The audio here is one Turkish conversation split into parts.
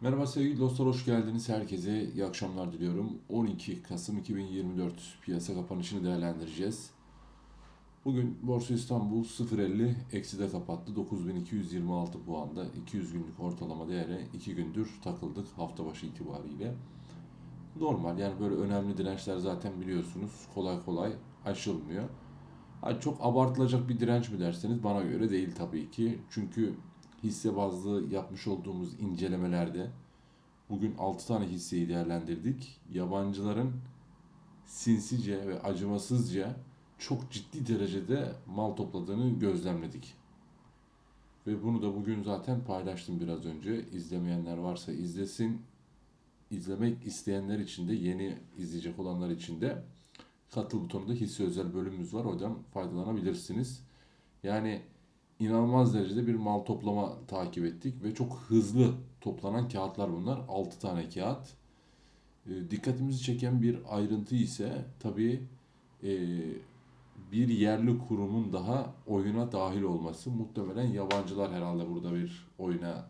Merhaba sevgili dostlar, hoş geldiniz. Herkese iyi akşamlar diliyorum. 12 Kasım 2024 piyasa kapanışını değerlendireceğiz. Bugün Borsa İstanbul 0.50 ekside kapattı. 9226 puanda 200 günlük ortalama değere 2 gündür takıldık hafta başı itibariyle. Normal yani böyle önemli dirençler zaten biliyorsunuz kolay kolay aşılmıyor. Ha, çok abartılacak bir direnç mi derseniz bana göre değil tabii ki. Çünkü hisse bazlı yapmış olduğumuz incelemelerde bugün 6 tane hisseyi değerlendirdik. Yabancıların sinsice ve acımasızca çok ciddi derecede mal topladığını gözlemledik. Ve bunu da bugün zaten paylaştım biraz önce. İzlemeyenler varsa izlesin. İzlemek isteyenler için de yeni izleyecek olanlar için de katıl butonunda hisse özel bölümümüz var. Oradan faydalanabilirsiniz. Yani inanılmaz derecede bir mal toplama takip ettik ve çok hızlı toplanan kağıtlar bunlar. 6 tane kağıt. E, dikkatimizi çeken bir ayrıntı ise tabii e, bir yerli kurumun daha oyuna dahil olması. Muhtemelen yabancılar herhalde burada bir oyuna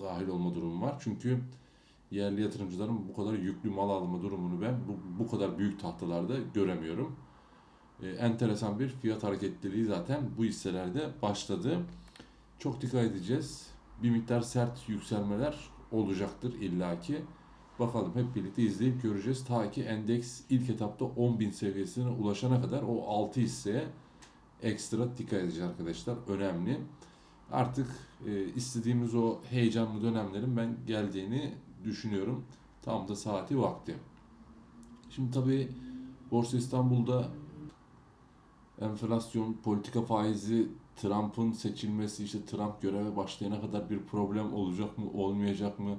dahil olma durumu var. Çünkü yerli yatırımcıların bu kadar yüklü mal alma durumunu ben bu, bu kadar büyük tahtalarda göremiyorum e, enteresan bir fiyat hareketliliği zaten bu hisselerde başladı. Çok dikkat edeceğiz. Bir miktar sert yükselmeler olacaktır illaki. Bakalım hep birlikte izleyip göreceğiz. Ta ki endeks ilk etapta 10.000 seviyesine ulaşana kadar o 6 hisseye ekstra dikkat edeceğiz arkadaşlar. Önemli. Artık e, istediğimiz o heyecanlı dönemlerin ben geldiğini düşünüyorum. Tam da saati vakti. Şimdi tabii Borsa İstanbul'da enflasyon, politika faizi, Trump'ın seçilmesi, işte Trump göreve başlayana kadar bir problem olacak mı, olmayacak mı?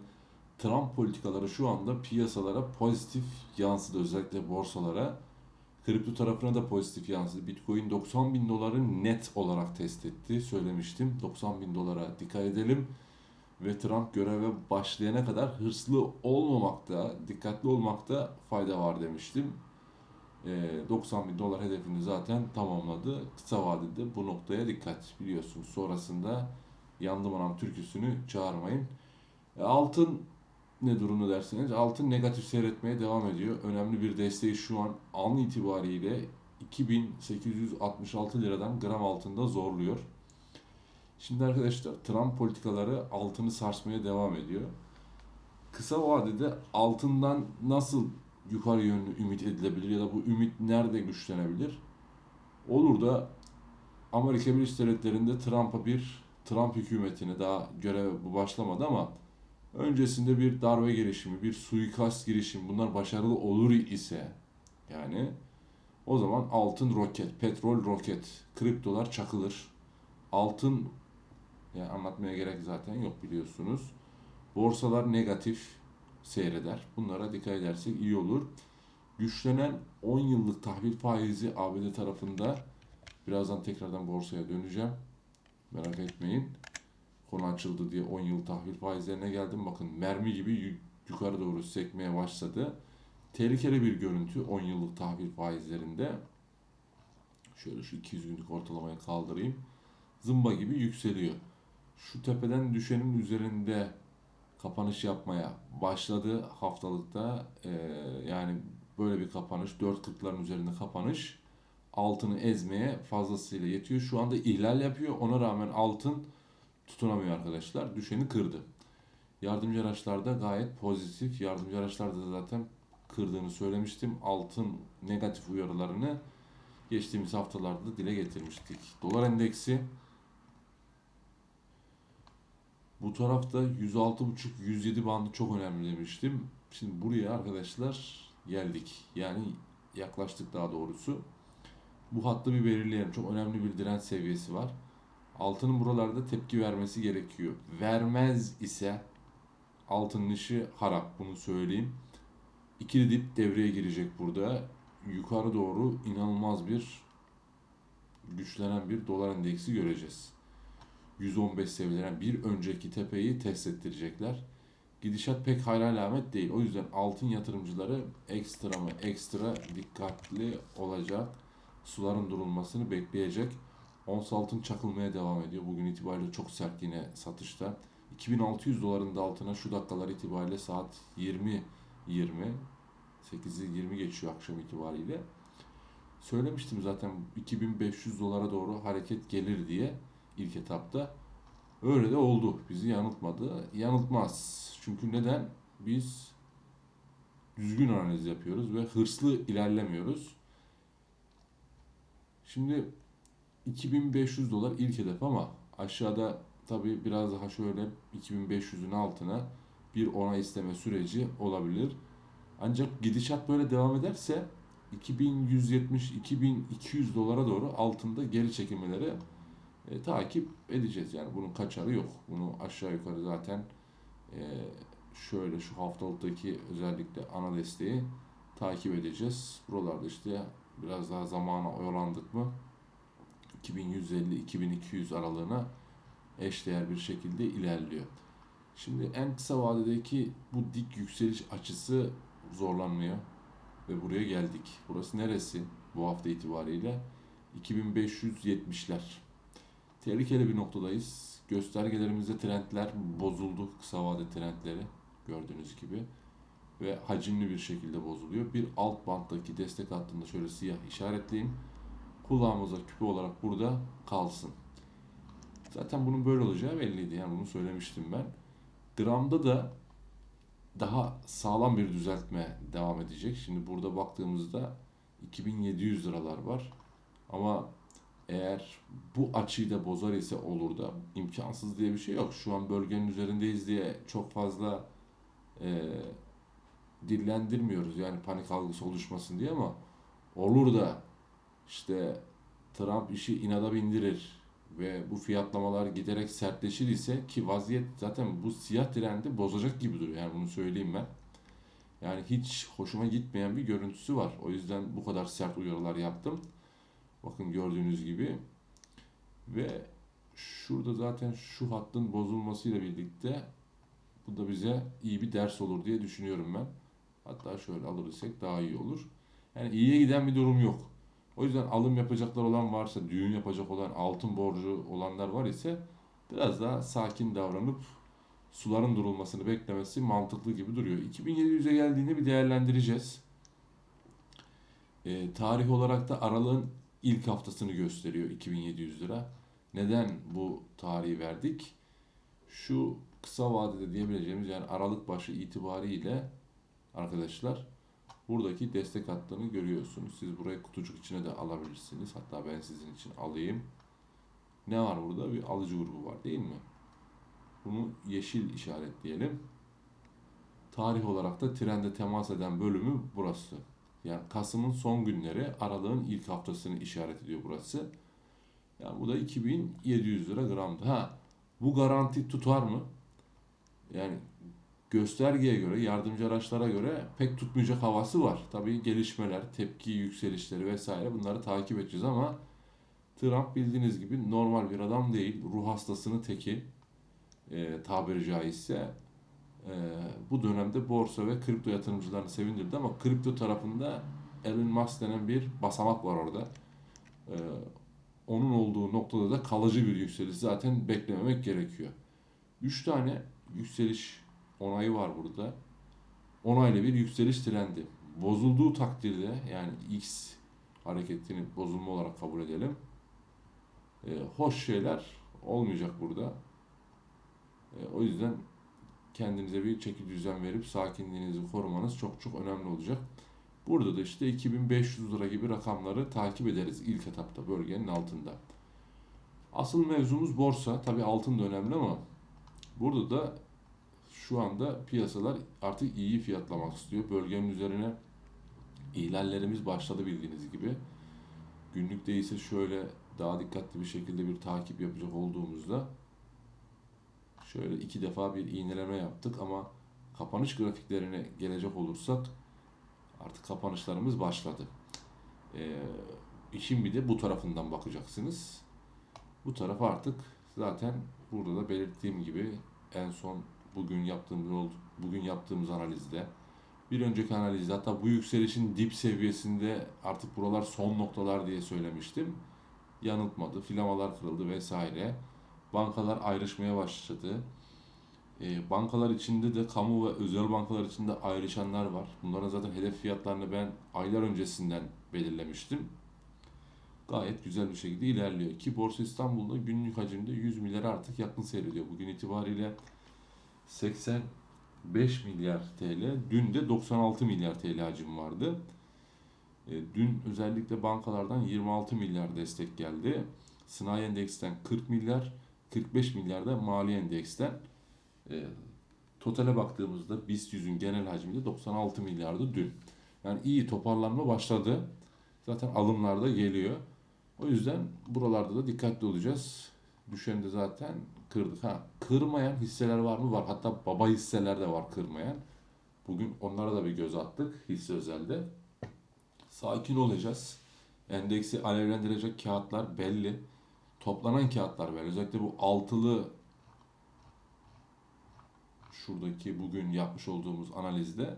Trump politikaları şu anda piyasalara pozitif yansıdı, özellikle borsalara. Kripto tarafına da pozitif yansıdı. Bitcoin 90 bin doları net olarak test etti. Söylemiştim. 90 bin dolara dikkat edelim. Ve Trump göreve başlayana kadar hırslı olmamakta, dikkatli olmakta fayda var demiştim. 90 bin dolar hedefini zaten tamamladı. Kısa vadede bu noktaya dikkat biliyorsunuz. Sonrasında yandım anam türküsünü çağırmayın. E, altın ne durumda derseniz altın negatif seyretmeye devam ediyor. Önemli bir desteği şu an an itibariyle 2866 liradan gram altında zorluyor. Şimdi arkadaşlar Trump politikaları altını sarsmaya devam ediyor. Kısa vadede altından nasıl yukarı yönlü ümit edilebilir ya da bu ümit nerede güçlenebilir? Olur da Amerika Birleşik Devletleri'nde Trump'a bir Trump hükümetine daha görev bu başlamadı ama öncesinde bir darbe girişimi, bir suikast girişimi bunlar başarılı olur ise yani o zaman altın roket, petrol roket, kriptolar çakılır. Altın yani anlatmaya gerek zaten yok biliyorsunuz. Borsalar negatif, seyreder. Bunlara dikkat edersek iyi olur. Güçlenen 10 yıllık tahvil faizi ABD tarafında birazdan tekrardan borsaya döneceğim. Merak etmeyin. Konu açıldı diye 10 yıl tahvil faizlerine geldim. Bakın mermi gibi yukarı doğru sekmeye başladı. Tehlikeli bir görüntü 10 yıllık tahvil faizlerinde. Şöyle şu 200 günlük ortalamayı kaldırayım. Zımba gibi yükseliyor. Şu tepeden düşenin üzerinde kapanış yapmaya başladı haftalıkta. E, yani böyle bir kapanış 4.40'ların üzerinde kapanış altını ezmeye fazlasıyla yetiyor. Şu anda ihlal yapıyor. Ona rağmen altın tutunamıyor arkadaşlar. Düşeni kırdı. Yardımcı araçlarda gayet pozitif. Yardımcı araçlarda da zaten kırdığını söylemiştim. Altın negatif uyarılarını geçtiğimiz haftalarda dile getirmiştik. Dolar endeksi bu tarafta 106.5-107 bandı çok önemli demiştim. Şimdi buraya arkadaşlar geldik. Yani yaklaştık daha doğrusu. Bu hattı bir belirleyelim. Çok önemli bir direnç seviyesi var. Altının buralarda tepki vermesi gerekiyor. Vermez ise altının işi harap. Bunu söyleyeyim. İkili dip devreye girecek burada. Yukarı doğru inanılmaz bir güçlenen bir dolar endeksi göreceğiz. 115 seviyelenen bir önceki tepeyi test ettirecekler. Gidişat pek hayra alamet değil. O yüzden altın yatırımcıları ekstra mı ekstra dikkatli olacak. Suların durulmasını bekleyecek. Ons altın çakılmaya devam ediyor. Bugün itibariyle çok sert yine satışta. 2600 doların da altına şu dakikalar itibariyle saat 20 20 8'i 20 geçiyor akşam itibariyle. Söylemiştim zaten 2500 dolara doğru hareket gelir diye ilk etapta. Öyle de oldu. Bizi yanıltmadı. Yanıltmaz. Çünkü neden? Biz düzgün analiz yapıyoruz ve hırslı ilerlemiyoruz. Şimdi 2500 dolar ilk hedef ama aşağıda tabii biraz daha şöyle 2500'ün altına bir ona isteme süreci olabilir. Ancak gidişat böyle devam ederse 2170-2200 dolara doğru altında geri çekilmeleri e, takip edeceğiz. Yani bunun kaçarı yok. Bunu aşağı yukarı zaten e, şöyle şu haftalıktaki özellikle ana desteği takip edeceğiz. Buralarda işte biraz daha zamana oyalandık mı 2150-2200 aralığına eşdeğer bir şekilde ilerliyor. Şimdi en kısa vadedeki bu dik yükseliş açısı zorlanmıyor ve buraya geldik. Burası neresi bu hafta itibariyle? 2570'ler. Tehlikeli bir noktadayız. Göstergelerimizde trendler bozuldu. Kısa vade trendleri gördüğünüz gibi. Ve hacimli bir şekilde bozuluyor. Bir alt banttaki destek hattında şöyle siyah işaretleyeyim. Kulağımıza küpe olarak burada kalsın. Zaten bunun böyle olacağı belliydi. Yani bunu söylemiştim ben. Gramda da daha sağlam bir düzeltme devam edecek. Şimdi burada baktığımızda 2700 liralar var. Ama eğer bu açıyı da bozar ise olur da imkansız diye bir şey yok. Şu an bölgenin üzerindeyiz diye çok fazla e, dillendirmiyoruz. Yani panik algısı oluşmasın diye ama olur da işte Trump işi inada bindirir ve bu fiyatlamalar giderek sertleşir ise ki vaziyet zaten bu siyah trendi bozacak gibi duruyor. Yani bunu söyleyeyim ben. Yani hiç hoşuma gitmeyen bir görüntüsü var. O yüzden bu kadar sert uyarılar yaptım. Bakın gördüğünüz gibi. Ve şurada zaten şu hattın bozulmasıyla birlikte bu da bize iyi bir ders olur diye düşünüyorum ben. Hatta şöyle alırsak daha iyi olur. Yani iyiye giden bir durum yok. O yüzden alım yapacaklar olan varsa, düğün yapacak olan, altın borcu olanlar var ise biraz daha sakin davranıp suların durulmasını beklemesi mantıklı gibi duruyor. 2700'e geldiğinde bir değerlendireceğiz. E, tarih olarak da aralığın ilk haftasını gösteriyor 2700 lira. Neden bu tarihi verdik? Şu kısa vadede diyebileceğimiz yani Aralık başı itibariyle arkadaşlar buradaki destek hattını görüyorsunuz. Siz burayı kutucuk içine de alabilirsiniz. Hatta ben sizin için alayım. Ne var burada? Bir alıcı grubu var değil mi? Bunu yeşil işaretleyelim. Tarih olarak da trende temas eden bölümü burası. Yani Kasım'ın son günleri, Aralık'ın ilk haftasını işaret ediyor burası. Yani bu da 2700 lira gramdı. Ha, bu garanti tutar mı? Yani göstergeye göre, yardımcı araçlara göre pek tutmayacak havası var. Tabii gelişmeler, tepki yükselişleri vesaire bunları takip edeceğiz ama Trump bildiğiniz gibi normal bir adam değil. Ruh hastasını teki e, tabiri caizse e, bu dönemde borsa ve kripto yatırımcılarını sevindirdi ama kripto tarafında Elon Musk denen bir basamak var orada. E, onun olduğu noktada da kalıcı bir yükseliş zaten beklememek gerekiyor. 3 tane yükseliş onayı var burada. Onaylı bir yükseliş trendi. Bozulduğu takdirde yani X hareketini bozulma olarak kabul edelim. E, hoş şeyler olmayacak burada. E, o yüzden kendinize bir çeki düzen verip sakinliğinizi korumanız çok çok önemli olacak. Burada da işte 2500 lira gibi rakamları takip ederiz ilk etapta bölgenin altında. Asıl mevzumuz borsa. Tabi altın da önemli ama burada da şu anda piyasalar artık iyi fiyatlamak istiyor. Bölgenin üzerine ihlallerimiz başladı bildiğiniz gibi. Günlükte ise şöyle daha dikkatli bir şekilde bir takip yapacak olduğumuzda şöyle iki defa bir iğneleme yaptık ama kapanış grafiklerine gelecek olursak artık kapanışlarımız başladı. Ee, işin bir de bu tarafından bakacaksınız. Bu taraf artık zaten burada da belirttiğim gibi en son bugün yaptığımız bugün yaptığımız analizde bir önceki analizde hatta bu yükselişin dip seviyesinde artık buralar son noktalar diye söylemiştim. Yanıltmadı. Filamalar kırıldı vesaire. Bankalar ayrışmaya başladı. E, bankalar içinde de kamu ve özel bankalar içinde ayrışanlar var. Bunların zaten hedef fiyatlarını ben aylar öncesinden belirlemiştim. Gayet güzel bir şekilde ilerliyor. Ki Borsa İstanbul'da günlük hacimde 100 milyar artık yakın seyrediyor. Bugün itibariyle 85 milyar TL, dün de 96 milyar TL hacim vardı. E, dün özellikle bankalardan 26 milyar destek geldi. Sanayi endeksten 40 milyar, 45 milyar da mali endeksten. E, totale baktığımızda BIST 100'ün genel hacmi de 96 milyardı dün. Yani iyi toparlanma başladı. Zaten alımlar da geliyor. O yüzden buralarda da dikkatli olacağız. Düşen de zaten kırdık. Ha, kırmayan hisseler var mı? Var. Hatta baba hisseler de var kırmayan. Bugün onlara da bir göz attık hisse özelde. Sakin olacağız. Endeksi alevlendirecek kağıtlar belli. Toplanan kağıtlar belli. Özellikle bu altılı şuradaki bugün yapmış olduğumuz analizde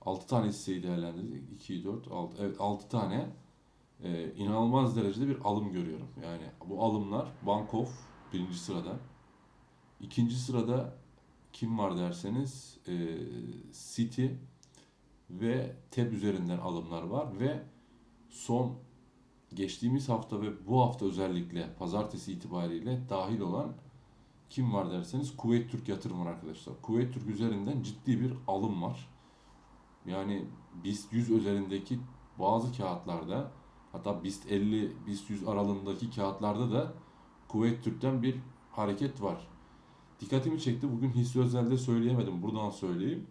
6 tane hisseyi değerlendirdik. 2, 4, 6. Evet 6 tane e, inanılmaz derecede bir alım görüyorum. Yani bu alımlar Bankof birinci sırada. İkinci sırada kim var derseniz e, City ve TEB üzerinden alımlar var ve son geçtiğimiz hafta ve bu hafta özellikle pazartesi itibariyle dahil olan kim var derseniz Kuveyt Türk yatırım var arkadaşlar. Kuveyt Türk üzerinden ciddi bir alım var. Yani BIST 100 üzerindeki bazı kağıtlarda hatta BIST 50, BIST 100 aralığındaki kağıtlarda da Kuveyt Türk'ten bir hareket var. Dikkatimi çekti. Bugün hisse özelde söyleyemedim. Buradan söyleyeyim.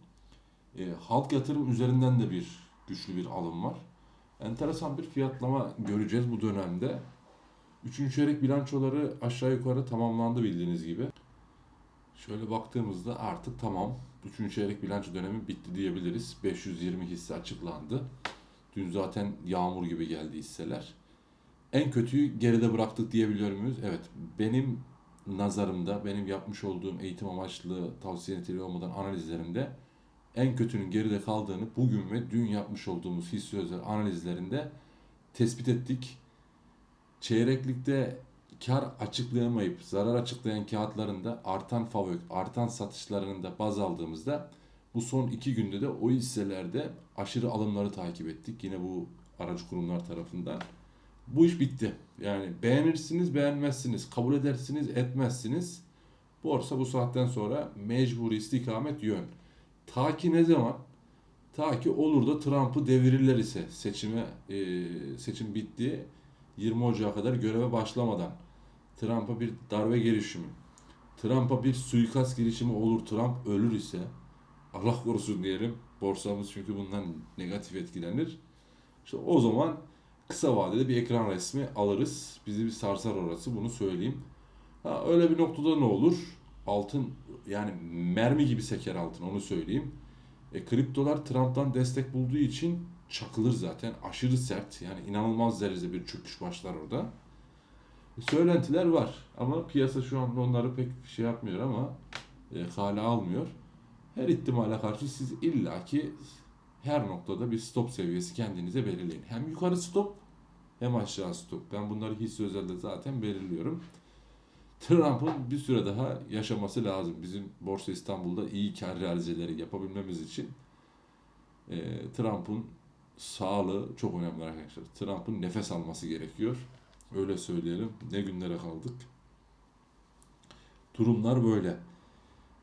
E, halk yatırım üzerinden de bir güçlü bir alım var. Enteresan bir fiyatlama göreceğiz bu dönemde. Üçüncü çeyrek bilançoları aşağı yukarı tamamlandı bildiğiniz gibi. Şöyle baktığımızda artık tamam. Üçüncü çeyrek bilanço dönemi bitti diyebiliriz. 520 hisse açıklandı. Dün zaten yağmur gibi geldi hisseler. En kötüyü geride bıraktık diyebiliyor muyuz? Evet. Benim nazarımda, benim yapmış olduğum eğitim amaçlı tavsiye niteliği olmadan analizlerimde en kötünün geride kaldığını bugün ve dün yapmış olduğumuz hisse analizlerinde tespit ettik. Çeyreklikte kar açıklayamayıp zarar açıklayan kağıtlarında artan favök, artan satışlarının da baz aldığımızda bu son iki günde de o hisselerde aşırı alımları takip ettik. Yine bu aracı kurumlar tarafından. Bu iş bitti. Yani beğenirsiniz, beğenmezsiniz, kabul edersiniz, etmezsiniz. Borsa bu saatten sonra mecburi istikamet yön. Ta ki ne zaman? Ta ki olur da Trump'ı devirirler ise seçime e, seçim bitti 20 Ocağı kadar göreve başlamadan Trump'a bir darbe girişimi, Trump'a bir suikast girişimi olur, Trump ölür ise Allah korusun diyelim. Borsamız çünkü bundan negatif etkilenir. İşte o zaman kısa vadede bir ekran resmi alırız. Bizi bir sarsar orası bunu söyleyeyim. Ha, öyle bir noktada ne olur? Altın yani mermi gibi seker altın onu söyleyeyim. E, kriptolar Trump'tan destek bulduğu için çakılır zaten. Aşırı sert yani inanılmaz derecede bir çöküş başlar orada. E, söylentiler var ama piyasa şu anda onları pek şey yapmıyor ama e, kale almıyor. Her ihtimale karşı siz illaki her noktada bir stop seviyesi kendinize belirleyin. Hem yukarı stop hem aşağı stop. Ben bunları hisse özelde zaten belirliyorum. Trump'ın bir süre daha yaşaması lazım. Bizim Borsa İstanbul'da iyi kar realizeleri yapabilmemiz için e, Trump'ın sağlığı çok önemli arkadaşlar. Trump'ın nefes alması gerekiyor. Öyle söyleyelim. Ne günlere kaldık. Durumlar böyle.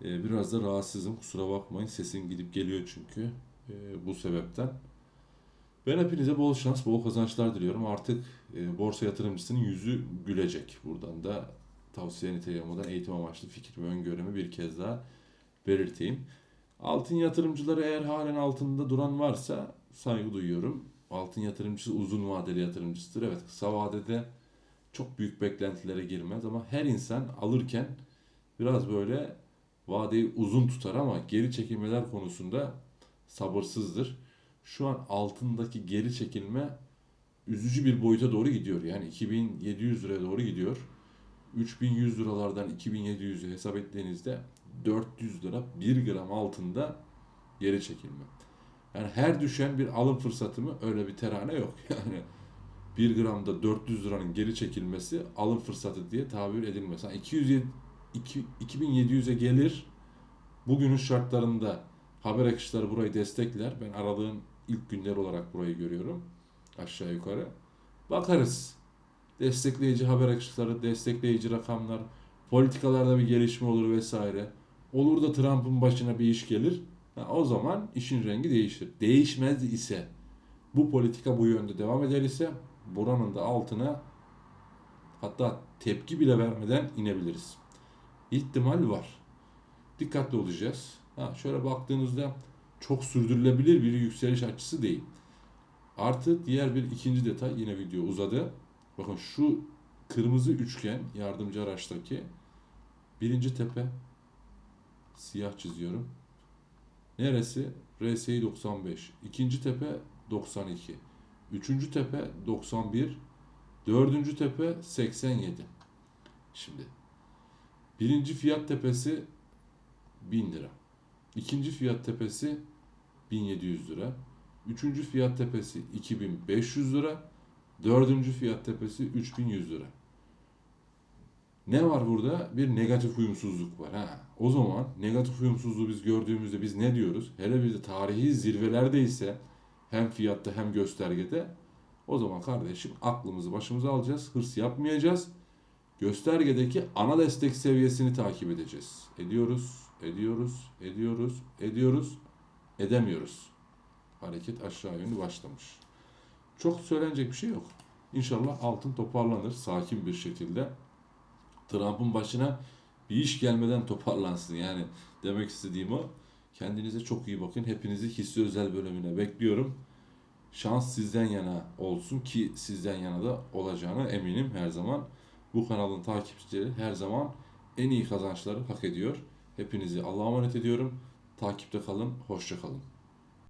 E, biraz da rahatsızım. Kusura bakmayın. Sesim gidip geliyor çünkü. E, bu sebepten. Ben hepinize bol şans, bol kazançlar diliyorum. Artık e, borsa yatırımcısının yüzü gülecek. Buradan da tavsiye niteliği olmadan eğitim amaçlı fikir ve öngörümü bir kez daha belirteyim. Altın yatırımcıları eğer halen altında duran varsa saygı duyuyorum. Altın yatırımcısı uzun vadeli yatırımcısıdır. Evet kısa vadede çok büyük beklentilere girmez ama her insan alırken biraz böyle vadeyi uzun tutar ama geri çekilmeler konusunda sabırsızdır. Şu an altındaki geri çekilme üzücü bir boyuta doğru gidiyor. Yani 2700 liraya doğru gidiyor. 3100 liralardan 2700'ü hesap ettiğinizde 400 lira 1 gram altında geri çekilme. Yani her düşen bir alım fırsatı mı öyle bir terane yok. Yani 1 gramda 400 liranın geri çekilmesi alım fırsatı diye tabir edilmez. Yani 200 2, 2700'e gelir bugünün şartlarında haber akışları burayı destekler. Ben aralığın ilk günleri olarak burayı görüyorum. Aşağı yukarı. Bakarız. Destekleyici haber akışları, destekleyici rakamlar, politikalarda bir gelişme olur vesaire. Olur da Trump'ın başına bir iş gelir. O zaman işin rengi değişir. Değişmez ise bu politika bu yönde devam eder ise buranın da altına hatta tepki bile vermeden inebiliriz. İhtimal var. Dikkatli olacağız. Ha, şöyle baktığınızda çok sürdürülebilir bir yükseliş açısı değil. Artı diğer bir ikinci detay yine video uzadı. Bakın şu kırmızı üçgen yardımcı araçtaki birinci tepe siyah çiziyorum. Neresi? RSI 95. İkinci tepe 92. Üçüncü tepe 91. Dördüncü tepe 87. Şimdi birinci fiyat tepesi 1000 lira. İkinci fiyat tepesi 1700 lira. Üçüncü fiyat tepesi 2500 lira. Dördüncü fiyat tepesi 3100 lira. Ne var burada? Bir negatif uyumsuzluk var. Ha. O zaman negatif uyumsuzluğu biz gördüğümüzde biz ne diyoruz? Hele bir de tarihi zirvelerde ise hem fiyatta hem göstergede o zaman kardeşim aklımızı başımıza alacağız. Hırs yapmayacağız. Göstergedeki ana destek seviyesini takip edeceğiz. Ediyoruz, ediyoruz, ediyoruz, ediyoruz, edemiyoruz. Hareket aşağı yönlü başlamış. Çok söylenecek bir şey yok. İnşallah altın toparlanır sakin bir şekilde. Trump'ın başına bir iş gelmeden toparlansın. Yani demek istediğim o. Kendinize çok iyi bakın. Hepinizi hissi özel bölümüne bekliyorum. Şans sizden yana olsun ki sizden yana da olacağına eminim her zaman. Bu kanalın takipçileri her zaman en iyi kazançları hak ediyor. Hepinizi Allah'a emanet ediyorum. Takipte kalın, hoşça kalın.